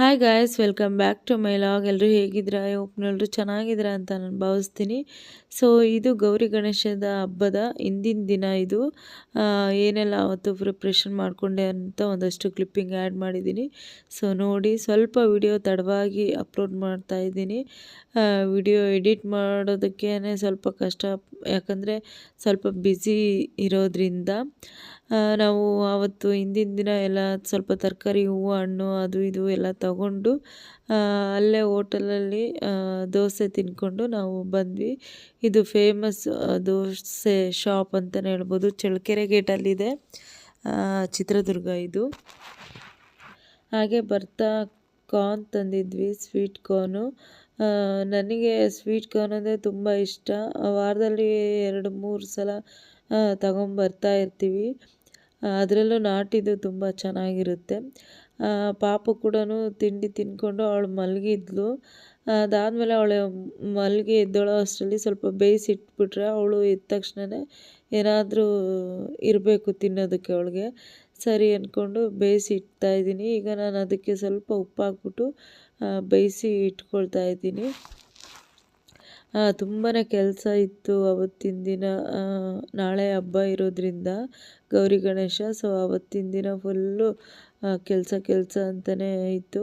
Hi guys welcome back to my vlog ಎಲ್ಲರೂ ಹೇಗಿದ್ದೀರಾ? ಎಲ್ಲರೂ ಚೆನ್ನಾಗಿದ್ರ ಅಂತ ನಾನು ಭಾವಿಸ್ತೀನಿ. ಸೊ ಇದು ಗೌರಿ ಗಣೇಶದ ಹಬ್ಬದ ಹಿಂದಿನ ದಿನ ಇದು. ಏನೆಲ್ಲ ಅವತ್ತು ಪ್ರಿಪ್ರೇಷನ್ ಮಾಡಿಕೊಂಡೆ ಅಂತ ಒಂದಷ್ಟು ಕ್ಲಿಪ್ಪಿಂಗ್ ಆ್ಯಡ್ ಮಾಡಿದ್ದೀನಿ. ಸೊ ನೋಡಿ, ಸ್ವಲ್ಪ ವಿಡಿಯೋ ತಡವಾಗಿ ಅಪ್ಲೋಡ್ ಮಾಡ್ತಾ ಇದ್ದೀನಿ. ವಿಡಿಯೋ ಎಡಿಟ್ ಮಾಡೋದಕ್ಕೇ ಸ್ವಲ್ಪ ಕಷ್ಟ. ಯಾಕಂದರೆ ಸ್ವಲ್ಪ ಬ್ಯುಸಿ ಇರೋದ್ರಿಂದ. ನಾವು ಆವತ್ತು ಹಿಂದಿನ ದಿನ ಎಲ್ಲ ಸ್ವಲ್ಪ ತರಕಾರಿ ಹೂವು, ಹಣ್ಣು ಅದು ಇದು ಎಲ್ಲ ತಗೊಂಡು ಅಲ್ಲೇ ಹೋಟೆಲಲ್ಲಿ ದೋಸೆ ತಿಂದ್ಕೊಂಡು ನಾವು ಬಂದ್ವಿ. ಇದು ಫೇಮಸ್ ದೋಸೆ ಶಾಪ್ ಅಂತಲೇ ಹೇಳ್ಬೋದು. ಚಳ್ಳಕೆರೆ ಗೇಟಲ್ಲಿದೆ ಚಿತ್ರದುರ್ಗ ಇದು. ಹಾಗೆ ಬರ್ತಾ ಕಾರ್ನ್ ತಂದಿದ್ವಿ ಸ್ವೀಟ್ ಕಾರ್ನು ನನಗೆ ಸ್ವೀಟ್ ಕಾರ್ನ್ ಅಂದರೆ ತುಂಬ ಇಷ್ಟ. ವಾರದಲ್ಲಿ ಎರಡು ಮೂರು ಸಲ ತಗೊಂಬರ್ತಾ ಇರ್ತೀವಿ. ಅದರಲ್ಲೂ ನಾಟಿದು ತುಂಬ ಚೆನ್ನಾಗಿರುತ್ತೆ. ಪಾಪ ಕೂಡ ತಿಂಡಿ ತಿಂದ್ಕೊಂಡು ಅವಳು ಮಲಗಿದ್ಲು. ಅದಾದಮೇಲೆ ಅವಳು ಮಲಗಿ ಎದ್ದೋಳೋ. ಅಷ್ಟರಲ್ಲಿ ಸ್ವಲ್ಪ ಬೇಯಿಸಿಟ್ಬಿಟ್ರೆ ಅವಳು ಎದ್ದ ತಕ್ಷಣವೇ ಏನಾದರೂ ಇರಬೇಕು ತಿನ್ನೋದಕ್ಕೆ ಅವಳಿಗೆ. ಸರಿ ಅಂದ್ಕೊಂಡು ಬೇಯಿಸಿ ಇಡ್ತಾ ಇದ್ದೀನಿ. ಈಗ ನಾನು ಅದಕ್ಕೆ ಸ್ವಲ್ಪ ಉಪ್ಪು ಹಾಕ್ಬಿಟ್ಟು ಬೇಯಿಸಿ ಇಟ್ಕೊಳ್ತಾ ಇದ್ದೀನಿ. ತುಂಬಾ ಕೆಲಸ ಇತ್ತು ಅವತ್ತಿನ ದಿನ. ನಾಳೆ ಹಬ್ಬ ಇರೋದ್ರಿಂದ ಗೌರಿ ಗಣೇಶ ಸೊ ಅವತ್ತಿನ ದಿನ ಫುಲ್ಲು ಕೆಲಸ ಕೆಲಸ ಅಂತಲೇ ಇತ್ತು.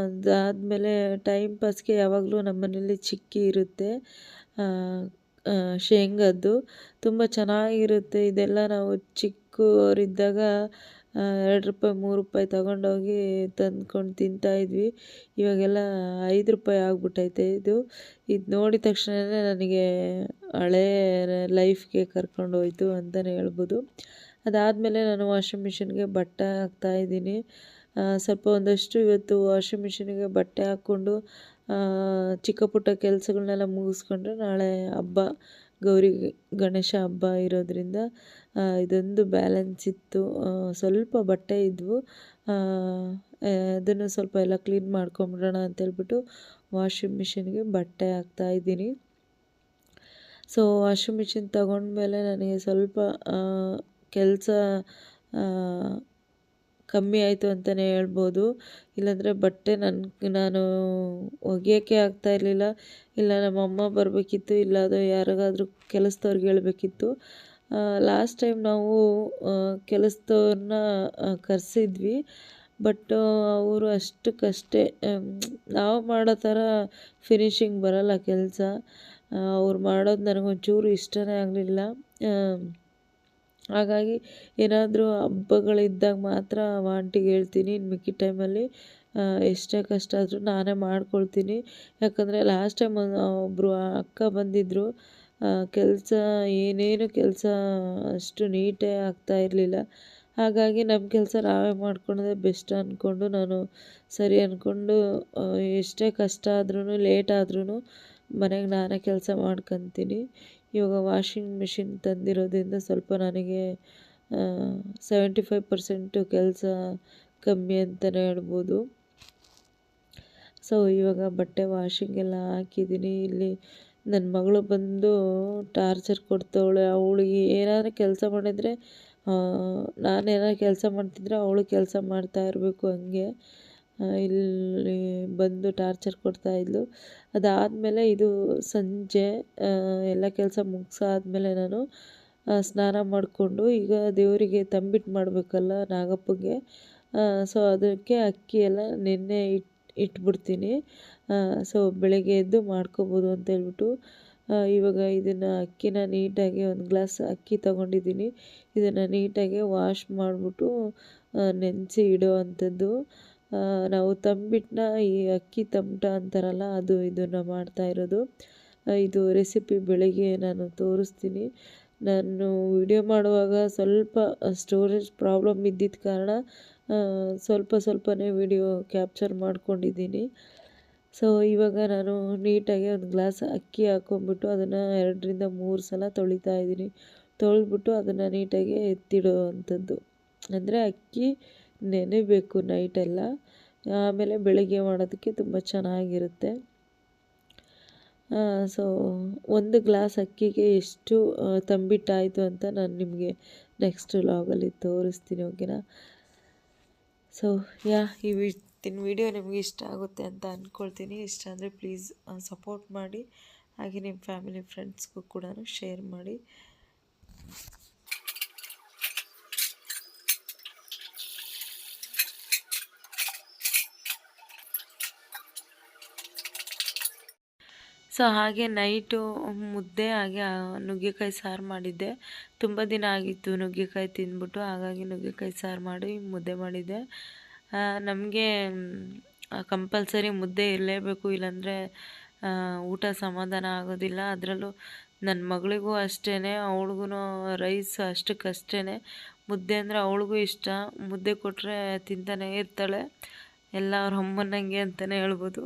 ಅದಾದಮೇಲೆ ಟೈಮ್ ಪಾಸ್ಗೆ ಯಾವಾಗಲೂ ನಮ್ಮ ಮನೇಲಿ ಚಿಕ್ಕಿ ಇರುತ್ತೆ. ಶೇಂಗದ್ದು. ತುಂಬ ಚೆನ್ನಾಗಿರುತ್ತೆ. ಇದೆಲ್ಲ ನಾವು ಚಿಕ್ಕವರಿದ್ದಾಗ ಎರಡು ರೂಪಾಯಿ, ಮೂರು ರೂಪಾಯಿ ತಗೊಂಡೋಗಿ ತಂದ್ಕೊಂಡು ತಿಂತಾಯಿದ್ವಿ ಇವಾಗೆಲ್ಲ ಐದು ರೂಪಾಯಿ ಆಗ್ಬಿಟ್ಟೈತೆ ಇದು. ಇದು ನೋಡಿದ ತಕ್ಷಣವೇ ನನಗೆ ಹಳೇ ಲೈಫ್ಗೆ ಕರ್ಕೊಂಡೋಯ್ತು ಅಂತಲೇ ಹೇಳ್ಬೋದು. ಅದಾದಮೇಲೆ ನಾನು ವಾಷಿಂಗ್ ಮಿಷಿನ್ಗೆ ಬಟ್ಟೆ ಹಾಕ್ತಾ ಇದ್ದೀನಿ. ಸ್ವಲ್ಪ ಒಂದಷ್ಟು ಇವತ್ತು ವಾಷಿಂಗ್ ಮಿಷಿನ್ಗೆ ಬಟ್ಟೆ ಹಾಕ್ಕೊಂಡು ಚಿಕ್ಕ ಪುಟ್ಟ ಕೆಲಸಗಳನ್ನೆಲ್ಲ ಮುಗಿಸ್ಕೊಂಡ್ರೆ ನಾಳೆ ಹಬ್ಬ, ಗೌರಿ ಗಣೇಶ ಹಬ್ಬ ಇರೋದ್ರಿಂದ ಇದೊಂದು ಬ್ಯಾಲೆನ್ಸ್ ಇತ್ತು. ಸ್ವಲ್ಪ ಬಟ್ಟೆ ಇದ್ವು. ಅದನ್ನು ಸ್ವಲ್ಪ ಎಲ್ಲ ಕ್ಲೀನ್ ಮಾಡ್ಕೊಂಬಿಡೋಣ ಅಂತೇಳ್ಬಿಟ್ಟು ವಾಷಿಂಗ್ ಮಿಷಿನ್ಗೆ ಬಟ್ಟೆ ಹಾಕ್ತಾ ಇದ್ದೀನಿ. ಸೊ ವಾಷಿಂಗ್ ಮಿಷಿನ್ ತಗೊಂಡ್ಮೇಲೆ ನನಗೆ ಸ್ವಲ್ಪ ಕೆಲಸ ಕಮ್ಮಿ ಆಯಿತು ಅಂತಲೇ ಹೇಳ್ಬೋದು. ಇಲ್ಲಾಂದರೆ ಬಟ್ಟೆ ನನ್ನ ನಾನು ಒಗೆಯೋಕ್ಕೆ ಆಗ್ತಾ ಇರಲಿಲ್ಲ. ಇಲ್ಲ ನಮ್ಮ ಅಮ್ಮ ಬರಬೇಕಿತ್ತು. ಇಲ್ಲ ಅದು ಯಾರಿಗಾದ್ರೂ ಕೆಲಸದವ್ರಿಗೆ ಹೇಳಬೇಕಿತ್ತು. ಲಾಸ್ಟ್ ಟೈಮ್ ನಾವು ಕೆಲಸದವ್ರನ್ನ ಕರೆಸಿದ್ವಿ. ಬಟ್ ಅವರು ಅಷ್ಟಕ್ಕಷ್ಟೇ ನಾವು ಮಾಡೋ ಥರ ಫಿನಿಶಿಂಗ್ ಬರೋಲ್ಲ ಕೆಲಸ. ಅವ್ರು ಮಾಡೋದು ನನಗೊಂಚೂರು ಇಷ್ಟನೇ ಆಗಲಿಲ್ಲ. ಹಾಗಾಗಿ ಏನಾದರೂ ಹಬ್ಬಗಳಿದ್ದಾಗ ಮಾತ್ರ ಆಂಟಿಗೆ ಹೇಳ್ತೀನಿ ಇನ್ನು ಮಿಕ್ಕಿ ಟೈಮಲ್ಲಿ ಎಷ್ಟೇ ಕಷ್ಟ ಆದರೂ ನಾನೇ ಮಾಡ್ಕೊಳ್ತೀನಿ. ಯಾಕಂದರೆ ಲಾಸ್ಟ್ ಟೈಮ್ ಒಬ್ಬರು ಅಕ್ಕ ಬಂದಿದ್ದರು ಕೆಲಸ, ಏನೇನು ಕೆಲಸ ಅಷ್ಟು ನೀಟೇ ಆಗ್ತಾ ಇರಲಿಲ್ಲ. ಹಾಗಾಗಿ ನಮ್ಮ ಕೆಲಸ ನಾವೇ ಮಾಡ್ಕೊಳೋದೇ ಬೆಸ್ಟ್ ಅಂದ್ಕೊಂಡು ನಾನು ಸರಿ ಅಂದ್ಕೊಂಡು ಎಷ್ಟೇ ಕಷ್ಟ ಆದ್ರೂ ಲೇಟ್ ಆದ್ರೂ ಮನೆಗೆ ನಾನೇ ಕೆಲಸ ಮಾಡ್ಕೊತೀನಿ. ಇವಾಗ ವಾಷಿಂಗ್ ಮಿಷಿನ್ ತಂದಿರೋದ್ರಿಂದ ಸ್ವಲ್ಪ ನನಗೆ ಸೆವೆಂಟಿ ಫೈವ್ ಪರ್ಸೆಂಟು ಕೆಲಸ ಕಮ್ಮಿ ಅಂತಲೇ ಹೇಳ್ಬೋದು. ಸೊ ಇವಾಗ ಬಟ್ಟೆ ವಾಷಿಂಗೆಲ್ಲ ಹಾಕಿದ್ದೀನಿ. ಇಲ್ಲಿ ನನ್ನ ಮಗಳು ಬಂದು ಟಾರ್ಚರ್ ಕೊಡ್ತವಳೆ, ಅವಳಿಗೆ ಏನಾದರೂ ಕೆಲಸ ಮಾಡಿದರೆ ನಾನೇನಾದ್ರು ಕೆಲಸ ಮಾಡ್ತಿದ್ರೆ ಅವಳು ಕೆಲಸ ಮಾಡ್ತಾ ಇರಬೇಕು ಹಂಗೆ. ಇಲ್ಲಿ ಬಂದು ಟಾರ್ಚರ್ ಕೊಡ್ತಾಯಿದ್ಲು ಅದಾದಮೇಲೆ ಇದು ಸಂಜೆ ಎಲ್ಲ ಕೆಲಸ ಮುಗಿಸಾದ್ಮೇಲೆ ನಾನು ಸ್ನಾನ ಮಾಡಿಕೊಂಡು ಈಗ ದೇವರಿಗೆ ತಂಬಿಟ್ಟು ಮಾಡಬೇಕಲ್ಲ ನಾಗಪ್ಪಗೆ. ಸೊ ಅದಕ್ಕೆ ಅಕ್ಕಿ ಎಲ್ಲ ನೆನ್ನೆ ಇಟ್ಟು ಇಟ್ಬಿಡ್ತೀನಿ. ಸೊ ಬೆಳಗ್ಗೆ ಎದ್ದು ಮಾಡ್ಕೋಬೋದು ಅಂತ ಹೇಳ್ಬಿಟ್ಟು ಇವಾಗ ಇದನ್ನು ಅಕ್ಕಿನ ನೀಟಾಗಿ ಒಂದು ಗ್ಲಾಸ್ ಅಕ್ಕಿ ತಗೊಂಡಿದ್ದೀನಿ. ಇದನ್ನು ನೀಟಾಗಿ ವಾಶ್ ಮಾಡಿಬಿಟ್ಟು ನೆನೆಸಿ ಇಡೋ ಅಂಥದ್ದು. ನಾವು ತಂಬಿಟ್ಟನ್ನ ಈ ಅಕ್ಕಿ ತಮಟ ಅಂತಾರಲ್ಲ, ಅದು ಇದನ್ನು ಮಾಡ್ತಾ ಇರೋದು. ಇದು ರೆಸಿಪಿ ಬೆಳಗ್ಗೆ ನಾನು ತೋರಿಸ್ತೀನಿ. ನಾನು ವಿಡಿಯೋ ಮಾಡುವಾಗ ಸ್ವಲ್ಪ ಸ್ಟೋರೇಜ್ ಪ್ರಾಬ್ಲಮ್ ಇದ್ದಿದ್ದ ಕಾರಣ ಸ್ವಲ್ಪ ಸ್ವಲ್ಪನೇ ವಿಡಿಯೋ ಕ್ಯಾಪ್ಚರ್ ಮಾಡ್ಕೊಂಡಿದ್ದೀನಿ. ಸೊ ಇವಾಗ ನಾನು ನೀಟಾಗಿ ಒಂದು ಗ್ಲಾಸ್ ಅಕ್ಕಿ ಹಾಕ್ಕೊಂಬಿಟ್ಟು ಅದನ್ನು ಎರಡರಿಂದ ಮೂರು ಸಲ ತೊಳಿತಾ ಇದ್ದೀನಿ. ತೊಳೆದ್ಬಿಟ್ಟು ಅದನ್ನು ನೀಟಾಗಿ ಎತ್ತಿಡೋ ಅಂಥದ್ದು ಅಂದರೆ ಅಕ್ಕಿ ನೆನೆಬೇಕು ನೈಟೆಲ್ಲ ಆಮೇಲೆ ಬೆಳಗ್ಗೆ ಮಾಡೋದಕ್ಕೆ ತುಂಬ ಚೆನ್ನಾಗಿರುತ್ತೆ. ಸೊ ಒಂದು ಗ್ಲಾಸ್ ಅಕ್ಕಿಗೆ ಎಷ್ಟು ತಂಬಿಟ್ಟಾಯಿತು ಅಂತ ನಾನು ನಿಮಗೆ ನೆಕ್ಸ್ಟ್ ಲಾಗಲ್ಲಿ ತೋರಿಸ್ತೀನಿ ಓಕೆನಾ ಸೊ ಯಾ ಈ ವಿ ಇವತ್ತಿನ ವಿಡಿಯೋ ನಿಮಗೆ ಇಷ್ಟ ಆಗುತ್ತೆ ಅಂತ ಅಂದ್ಕೊಳ್ತೀನಿ ಇಷ್ಟ ಅಂದರೆ ಪ್ಲೀಸ್ ಸಪೋರ್ಟ್ ಮಾಡಿ. ಹಾಗೆ ನಿಮ್ಮ ಫ್ಯಾಮಿಲಿ ಫ್ರೆಂಡ್ಸ್ಗೂ ಕೂಡ ಶೇರ್ ಮಾಡಿ. ಸೊ ಹಾಗೆ ನೈಟು ಮುದ್ದೆ ಹಾಗೆ ನುಗ್ಗೆಕಾಯಿ ಸಾರು ಮಾಡಿದ್ದೆ. ತುಂಬ ದಿನ ಆಗಿತ್ತು ನುಗ್ಗೆಕಾಯಿ ತಿಂದ್ಬಿಟ್ಟು, ಹಾಗಾಗಿ ನುಗ್ಗೆಕಾಯಿ ಸಾರು ಮಾಡಿ ಮುದ್ದೆ ಮಾಡಿದ್ದೆ. ನಮಗೆ ಕಂಪಲ್ಸರಿ ಮುದ್ದೆ ಇರಲೇಬೇಕು, ಇಲ್ಲಾಂದರೆ ಊಟ ಸಮಾಧಾನ ಆಗೋದಿಲ್ಲ. ಅದರಲ್ಲೂ ನನ್ನ ಮಗಳಿಗೂ ಅಷ್ಟೇ ಅವಳಿಗೂ ರೈಸ್ ಅಷ್ಟಕ್ಕಷ್ಟೇ ಮುದ್ದೆ ಅಂದರೆ ಅವಳಿಗೂ ಇಷ್ಟ. ಮುದ್ದೆ ಕೊಟ್ಟರೆ ತಿಂತಾನೆ ಇರ್ತಾಳೆ. ಎಲ್ಲ ಅವ್ರ ಅಮ್ಮನಂಗೆ ಅಂತಲೇ ಹೇಳ್ಬೋದು.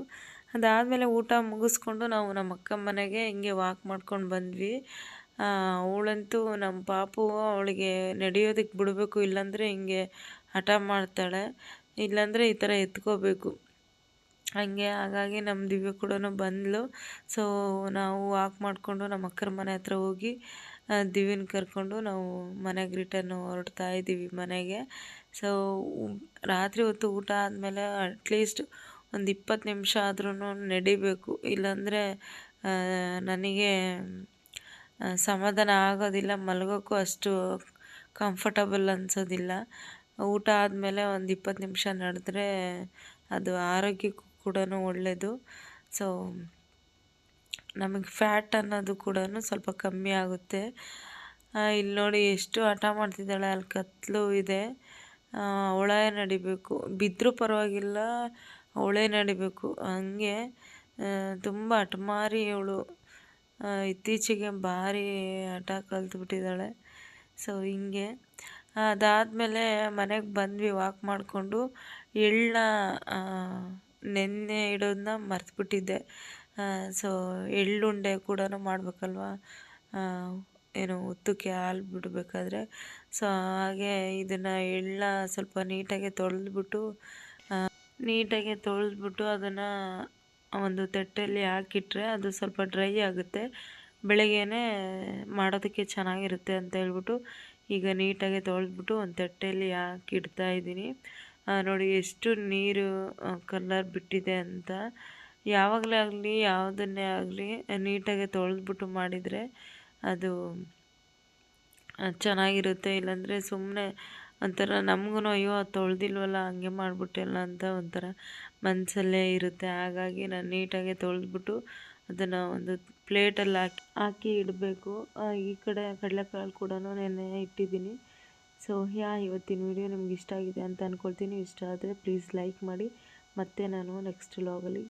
ಅದಾದಮೇಲೆ ಊಟ ಮುಗಿಸ್ಕೊಂಡು ನಾವು ನಮ್ಮ ಅಕ್ಕ ಮನೆಗೆ ಹಿಂಗೆ ವಾಕ್ ಮಾಡ್ಕೊಂಡು ಬಂದ್ವಿ. ಅವಳಂತೂ ನಮ್ಮ ಪಾಪು ಅವಳಿಗೆ ನಡೆಯೋದಕ್ಕೆ ಬಿಡಬೇಕು, ಇಲ್ಲಾಂದರೆ ಹಿಂಗೆ ಹಠ ಮಾಡ್ತಾಳೆ. ಇಲ್ಲಾಂದರೆ ಈ ಥರ ಎತ್ಕೋಬೇಕು. ಹಾಗೆ ಹಾಗಾಗಿ ನಮ್ಮ ದಿವ್ಯ ಕೂಡ ಬಂದಳು ಸೊ ನಾವು ವಾಕ್ ಮಾಡಿಕೊಂಡು ನಮ್ಮ ಅಕ್ಕರ ಮನೆ ಹತ್ರ ಹೋಗಿ ದಿವ್ಯನ ಕರ್ಕೊಂಡು ನಾವು ಮನೆಗೆ ರಿಟರ್ನ್ ಹೊರಡ್ತಾ ಇದ್ದೀವಿ ಮನೆಗೆ. ಸೊ ರಾತ್ರಿ ಹೊತ್ತು ಊಟ ಆದಮೇಲೆ ಅಟ್ಲೀಸ್ಟ್ ಒಂದು ಇಪ್ಪತ್ತು ನಿಮಿಷ ಆದ್ರೂ ನಡಿಬೇಕು. ಇಲ್ಲಾಂದರೆ ನನಗೆ ಸಮಾಧಾನ ಆಗೋದಿಲ್ಲ, ಮಲಗೋಕ್ಕೂ ಅಷ್ಟು ಕಂಫರ್ಟಬಲ್ ಅನಿಸೋದಿಲ್ಲ. ಊಟ ಆದಮೇಲೆ ಒಂದು ಇಪ್ಪತ್ತು ನಿಮಿಷ ನಡೆದ್ರೆ ಅದು ಆರೋಗ್ಯಕ್ಕೂ ಕೂಡ ಒಳ್ಳೆಯದು ಸೊ ನಮಗೆ ಫ್ಯಾಟ್ ಅನ್ನೋದು ಕೂಡ ಸ್ವಲ್ಪ ಕಮ್ಮಿ ಆಗುತ್ತೆ. ಇಲ್ಲಿ ನೋಡಿ ಎಷ್ಟು ಹಠ ಮಾಡ್ತಿದ್ದಾಳೆ, ಅಲ್ಲಿ ಕತ್ತಲು ಇದೆ. ಒಳ ನಡಿಬೇಕು. ಬಿದ್ದರೂ ಪರವಾಗಿಲ್ಲ ಅವಳೇ ನಡಿಬೇಕು. ಹಂಗೆ ತುಂಬ ಹಠಮಾರಿ ಅವಳು ಇತ್ತೀಚೆಗೆ ಭಾರಿ ಹಠ ಕಲ್ತ್ಬಿಟ್ಟಿದ್ದಾಳೆ. ಸೊ ಹಿಂಗೆ. ಅದಾದಮೇಲೆ ಮನೆಗೆ ಬಂದ್ವಿ ವಾಕ್ ಮಾಡಿಕೊಂಡು. ಎಳ್ಳನ್ನ ನೆನ್ನೆ ಇಡೋದನ್ನ ಮರ್ತುಬಿಟ್ಟಿದ್ದೆ. ಸೊ ಎಳ್ಳುಂಡೆ ಕೂಡ ಮಾಡಬೇಕಲ್ವಾ? ಏನು ಉತ್ತಕ್ಕೆ ಹಾಲು ಬಿಡಬೇಕಾದ್ರೆ. ಸೊ ಹಾಗೆ ಇದನ್ನು ಎಳ್ಳನ್ನ ಸ್ವಲ್ಪ ನೀಟಾಗಿ ತೊಳೆದ್ಬಿಟ್ಟು ನೀಟಾಗಿ ತೊಳೆದ್ಬಿಟ್ಟು ಅದನ್ನು ಒಂದು ತಟ್ಟೆಯಲ್ಲಿ ಹಾಕಿಟ್ರೆ ಅದು ಸ್ವಲ್ಪ ಡ್ರೈ ಆಗುತ್ತೆ. ಬೆಳಗ್ಗೆನೇ ಮಾಡೋದಕ್ಕೆ ಚೆನ್ನಾಗಿರುತ್ತೆ ಅಂತ ಹೇಳ್ಬಿಟ್ಟು ಈಗ ನೀಟಾಗಿ ತೊಳೆದ್ಬಿಟ್ಟು ಒಂದು ತಟ್ಟೆಯಲ್ಲಿ ಹಾಕಿಡ್ತಾ ಇದ್ದೀನಿ. ನೋಡಿ ಎಷ್ಟು ನೀರು ಕಲರ್ ಬಿಟ್ಟಿದೆ ಅಂತ. ಯಾವಾಗಲೇ ಆಗಲಿ, ಯಾವುದನ್ನೇ ಆಗಲಿ ನೀಟಾಗಿ ತೊಳೆದ್ಬಿಟ್ಟು ಮಾಡಿದರೆ ಅದು ಚೆನ್ನಾಗಿರುತ್ತೆ. ಇಲ್ಲಾಂದರೆ ಸುಮ್ಮನೆ ಒಂಥರ ನಮಗೂ ಅಯ್ಯೋ ತೊಳೆದಿಲ್ವಲ್ಲ, ಹಂಗೆ ಮಾಡಿಬಿಟ್ಟೆಲ್ಲ ಅಂತ ಒಂಥರ ಮನಸ್ಸಲ್ಲೇ ಇರುತ್ತೆ. ಹಾಗಾಗಿ ನಾನು ನೀಟಾಗೆ ತೊಳೆದ್ಬಿಟ್ಟು ಅದನ್ನು ಒಂದು ಪ್ಲೇಟಲ್ಲಿ ಹಾಕಿ ಹಾಕಿ ಇಡಬೇಕು. ಈ ಕಡೆ ಕಡಲೆಕಾಳು ಕೂಡ ನೆನೆ ಇಟ್ಟಿದ್ದೀನಿ. ಸೊ, ಯಾ, ಇವತ್ತಿನ ವಿಡಿಯೋ ನಿಮ್ಗೆ ಇಷ್ಟ ಆಗಿದೆ ಅಂತ ಅಂದ್ಕೊಳ್ತೀನಿ ಇಷ್ಟ ಆದರೆ ಪ್ಲೀಸ್ ಲೈಕ್ ಮಾಡಿ. ಮತ್ತೆ ನಾನು ನೆಕ್ಸ್ಟ್ ಲಾಗಲ್ಲಿ